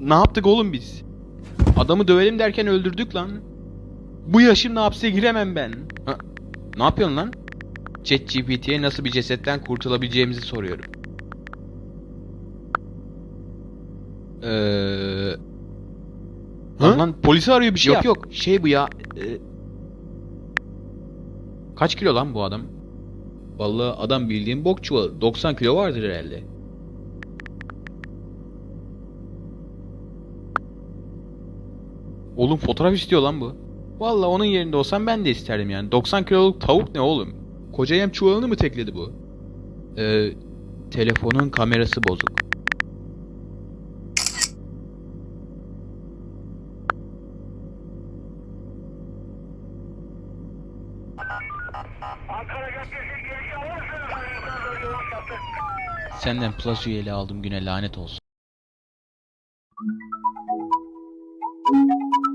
Ne yaptık oğlum biz? Adamı dövelim derken öldürdük lan. Bu yaşımda hapse giremem ben. Ha, ne yapıyorsun lan? ChatGPT'ye nasıl bir cesetten kurtulabileceğimizi soruyorum. Eee... Lan, lan polisi arıyor bir şey Yok, yok yok şey bu ya. e, Kaç kilo lan bu adam? Vallahi adam bildiğin bok çuvalı. 90 kilo vardır herhalde. Oğlum fotoğraf istiyor lan bu. Vallahi onun yerinde olsam ben de isterdim yani. 90 kiloluk tavuk ne oğlum? Koca yem çuvalını mı tekledi bu? Ee, telefonun kamerası bozuk. Senden Plus üyeliği aldım güne lanet olsun.